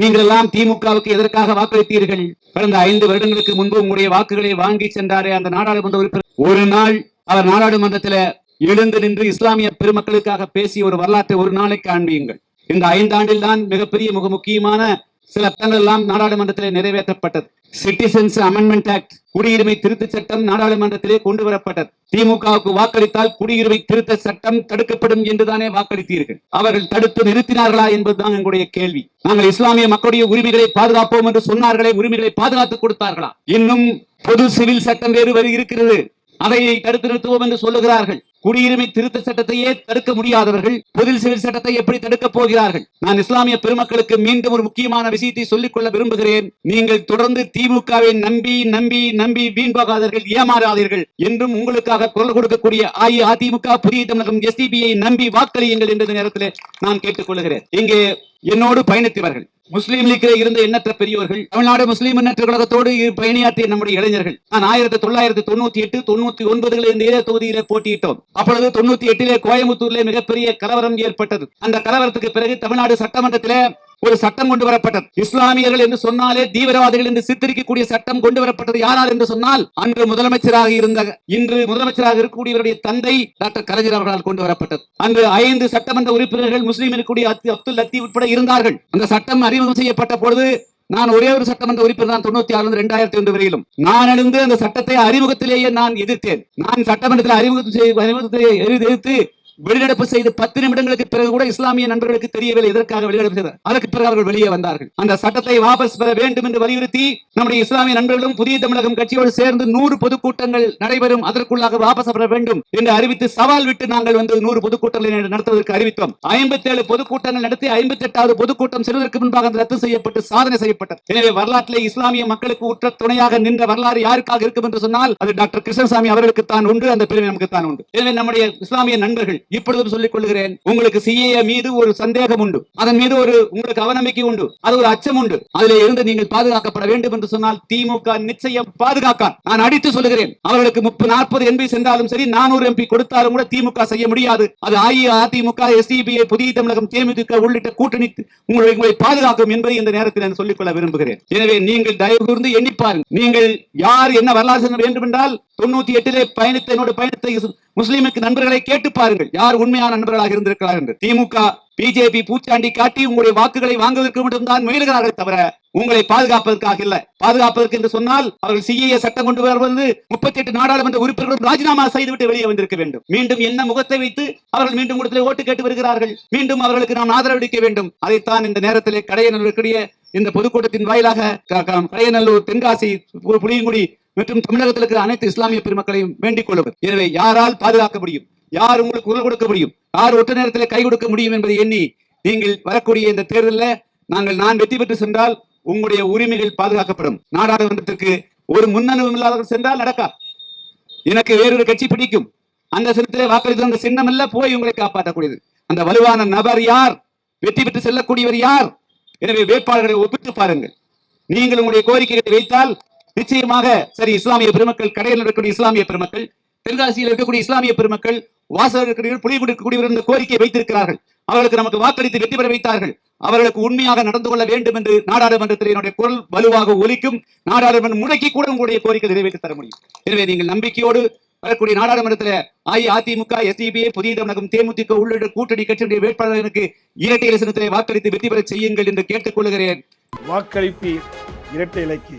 நீங்கள் எல்லாம் திமுகவுக்கு எதற்காக வாக்களித்தீர்கள்? கடந்த ஐந்து வருடங்களுக்கு முன்பு உங்களுடைய வாக்குகளை வாங்கி சென்றாரே அந்த நாடாளுமன்ற உறுப்பினர். ஒரு நாள் அவர் நாடாளுமன்றத்தில் எழுந்து நின்று இஸ்லாமிய பெருமக்களுக்காக பேசிய ஒரு வரலாற்றை ஒரு நாளை காண்பியுங்கள். இந்த ஐந்தாண்டில் தான் மிகப்பெரிய மிக முக்கியமான சட்டங்கள் எல்லாம் நாடாளுமன்றத்திலே நிறைவேற்றப்பட்டது. சிட்டிசன்ஸ் அமெண்ட்மெண்ட் ஆக்ட் குடியுரிமை திருத்த சட்டம் நாடாளுமன்றத்திலே கொண்டு வரப்பட்டது. திமுகவுக்கு வாக்களித்தால் குடியுரிமை திருத்த சட்டம் தடுக்கப்படும் என்றுதானே வாக்களித்தீர்கள்? அவர்கள் தடுத்து நிறுத்தினார்களா என்பதுதான் எங்களுடைய கேள்வி. நாங்கள் இஸ்லாமிய மக்களுடைய உரிமைகளை பாதுகாப்போம் என்று சொன்னார்களே உரிமைகளை பாதுகாத்து கொடுத்தார்களா? இன்னும் பொது சிவில் சட்டம் வேறு வரி இருக்கிறது. அதை தடுத்து நிறுத்துவோம் என்று சொல்லுகிறார்கள். குடியுரிமை திருத்த சட்டத்தையே தடுக்க முடியாதவர்கள் பொது சிவில் சட்டத்தை எப்படி தடுக்க போகிறார்கள்? நான் இஸ்லாமிய பெருமக்களுக்கு மீண்டும் ஒரு முக்கியமான விஷயத்தை சொல்லிக் கொள்ள விரும்புகிறேன். நீங்கள் தொடர்ந்து திமுகவை நம்பி நம்பி நம்பி வீண் போகாதீர்கள் ஏமாறாதீர்கள் என்றும் உங்களுக்காக குரல் கொடுக்கக்கூடிய அஇஅதிமுக புதிய தமிழகம் எஸ்டிபியை நம்பி வாக்களியுங்கள் என்ற நேரத்தில் நான் கேட்டுக்கொள்கிறேன். இங்கே என்னோடு பயணித்தவர்கள் முஸ்லீம் லீக்கில் இருந்த எண்ணற்ற பெரியவர்கள் தமிழ்நாடு முஸ்லீம் எண்ணற்ற கழகத்தோடு பயணியாற்றிய நம்முடைய இளைஞர்கள். நான் ஆயிரத்தி தொள்ளாயிரத்தி தொண்ணூத்தி எட்டு தொண்ணூத்தி ஒன்பதுகளில் இந்த இதே தொகுதியில போட்டியிட்டோம். அப்பொழுது தொண்ணூத்தி எட்டிலே கோயம்புத்தூர்ல மிகப்பெரிய கலவரம் ஏற்பட்டது. அந்த கலவரத்துக்கு பிறகு தமிழ்நாடு சட்டமன்றத்திலே ஒரு சட்டம் கொண்டு வரப்பட்டது. இஸ்லாமியர்கள் என்று சொன்னாலே தீவிரவாதிகள் என்று சித்தரிக்கக்கூடிய சட்டம் கொண்டு வரப்பட்டது யாரால் என்று சொன்னால் அன்று முதலமைச்சராக இருந்த இன்று முதலமைச்சராக இருக்கக்கூடியவருடைய தந்தை டாக்டர் கலைஞர் அவர்களால் கொண்டு வரப்பட்டது. அன்று ஐந்து சட்டமன்ற உறுப்பினர்கள் முஸ்லீம் இருக்கக்கூடிய அப்து- அப்துல் லத்தீப் உட்பட இருந்தார்கள். அந்த சட்டம் அறிமுகம் செய்யப்பட்ட பொழுது நான் ஒரே ஒரு சட்டமன்ற உறுப்பினர் தான் தொண்ணூத்தி ஆறு ரெண்டாயிரத்தி ஒன்று வரையிலும். நான் எழுந்து அந்த சட்டத்தை அறிமுகத்திலேயே நான் எதிர்த்தேன். நான் சட்டமன்றத்தில் அறிமுகத்தை எதிர்த்து வெளிநடப்பு செய்து பத்து நிமிடங்களுக்கு பிறகு கூட இஸ்லாமிய நண்பர்களுக்கு தெரியவில்லை. எதற்காக வெளிநடப்பு செய்தார் அதற்கு பிறகு அவர்கள் வெளியே வந்தார்கள். அந்த சட்டத்தை வாபஸ் பெற வேண்டும் என்று வலியுறுத்தி நம்முடைய இஸ்லாமிய நண்பர்களும் புதிய தமிழகம் கட்சியோடு சேர்ந்து நூறு பொதுக்கூட்டங்கள் நடைபெறும். அதற்குள்ளாக வாபஸ் பெற வேண்டும் என்று அறிவித்து சவால் விட்டு நாங்கள் வந்து நூறு பொதுக்கூட்டங்களை நடத்துவதற்கு அறிவித்தோம். ஐம்பத்தி ஏழு பொதுக்கூட்டங்கள் நடத்தி ஐம்பத்தி எட்டாவது பொதுக்கூட்டம் செல்வதற்கு முன்பாக ரத்து செய்யப்பட்டு சாதனை செய்யப்பட்டது. எனவே வரலாற்றிலே இஸ்லாமிய மக்களுக்கு உற்ற துணையாக நின்ற வரலாறு யாருக்காக இருக்கும் என்று சொன்னால் அது டாக்டர் கிருஷ்ணசாமி அவர்களுக்கு தான் உண்டு அந்த பெருமை நமக்கு தான் உண்டு. எனவே நம்முடைய இஸ்லாமிய நண்பர்கள் இப்பொழுதும் சொல்லிக் கொள்கிறேன் உங்களுக்கு சிஏ மீது ஒரு சந்தேகம் உண்டு. அதன் மீது ஒரு உங்களுக்கு அவநம்பிக்கை உண்டு. அது ஒரு அச்சம் உண்டு. அதிலே இருந்து நீங்கள் பாதுகாக்கப்பட வேண்டும் என்று சொன்னால் திமுக நிச்சயம் பாதுகாக்க நான் அடித்து சொல்லுகிறேன் அவர்களுக்கு முப்பது நாற்பது எம்பி சென்றாலும் சரி நானூறு எம்பி கொடுத்தாலும் கூட திமுக செய்ய முடியாது. அது அஇஅதிமுக எஸ்டிபிஐ புதிய தமிழகம் தேமுதிக உள்ளிட்ட கூட்டணி உங்களை உங்களை பாதுகாக்கும் என்பதை இந்த நேரத்தில் நான் சொல்லிக்கொள்ள விரும்புகிறேன். எனவே நீங்கள் தயவு கூர்ந்து எண்ணி நீங்கள் யார் என்ன வரலாறு வேண்டும் என்றால் தொண்ணூத்தி எட்டிலே பயணித்த என்னோட பயணத்தை முஸ்லிமுக்கு நண்பர்களை கேட்டு பாருங்கள். யார் உண்மையான நண்பர்களாக இருந்திருக்கிறார் என்று. திமுக பிஜேபி பூச்சாண்டி காட்டி உங்களுடைய வாக்குகளை வாங்குவதற்கு மட்டும்தான் முயல்கிறார்கள் தவிர உங்களை பாதுகாப்பதற்காக இல்ல. பாதுகாப்பதற்கு என்று சொன்னால் அவர்கள் சிஏ சட்டம் கொண்டு வருவது முப்பத்தி எட்டு நாடாளுமன்ற உறுப்பினர்களும் ராஜினாமா செய்துவிட்டு வெளியே வந்திருக்க வேண்டும். மீண்டும் என்ன முகத்தை வைத்து அவர்கள் மீண்டும் கூடத்திலே ஓட்டு கேட்டு வருகிறார்கள். மீண்டும் அவர்களுக்கு நாம் ஆதரவளிக்க வேண்டும். அதைத்தான் இந்த நேரத்திலே கடையனூர் இந்த பொதுக்கூட்டத்தின் வாயிலாக கடையநல்லூர் தென்காசி புளியங்குடி மற்றும் தமிழகத்தில் இருக்கிற அனைத்து இஸ்லாமிய பெருமக்களையும் வேண்டிக் கொள்வது எனவே யாரால் பாதுகாக்க முடியும்? யார் உங்களுக்கு குரல் கொடுக்க முடியும்? யார் ஒற்ற நேரத்தில் கை கொடுக்க முடியும் என்பதை எண்ணி நீங்கள் வரக்கூடிய இந்த தேர்தலில் நாங்கள் நான் வெற்றி பெற்று சென்றால் உங்களுடைய உரிமைகள் பாதுகாக்கப்படும். நாடாளுமன்றத்திற்கு ஒரு முன்னனுபவம் இல்லாதவர்கள் சென்றால் நடக்கா? எனக்கு வேறொரு கட்சி பிடிக்கும். அந்த சின்னத்திலே வாக்களித்து அந்த சின்னம் போய் உங்களை காப்பாற்றக்கூடியது. அந்த வலுவான நபர் யார்? வெற்றி பெற்று செல்லக்கூடியவர் யார்? எனவே வேட்பாளர்களை ஒப்பிட்டு பாருங்கள். நீங்கள் உங்களுடைய கோரிக்கைகளை வைத்தால் நிச்சயமாக சரி இஸ்லாமிய பெருமக்கள் கடையில் இருக்கக்கூடிய இஸ்லாமிய பெருமக்கள் தென்காசியில் இருக்கக்கூடிய இஸ்லாமிய பெருமக்கள் வாசல் இருக்கக்கூடிய புலிகுடி இருக்கக்கூடியவர் இந்த கோரிக்கையை வைத்திருக்கிறார்கள். அவர்களுக்கு நமக்கு வாக்களித்து வெற்றி பெற வைத்தார்கள். அவர்களுக்கு உண்மையாக நடந்து கொள்ள வேண்டும் என்று நாடாளுமன்றத்தில் என்னுடைய குரல் வலுவாக ஒலிக்கும் நாடாளுமன்றம் முடக்கி கூட உங்களுடைய கோரிக்கை நிறைவேற்றி தர முடியும். எனவே நீங்கள் நம்பிக்கையோடு வரக்கூடிய நாடாளுமன்றத்தில் அஇஅதிமுக எஸ்டிபிஐ புதிய தமிழகம் தேமுதிக உள்ளிட்ட கூட்டணி கட்சியினுடைய வேட்பாளர்களுக்கு இரட்டை இலசனத்திலே வாக்களித்து வெற்றி பெற செய்யுங்கள் என்று கேட்டுக்கொள்கிறேன் வாக்களிப்பீர் இரட்டை இலக்கு.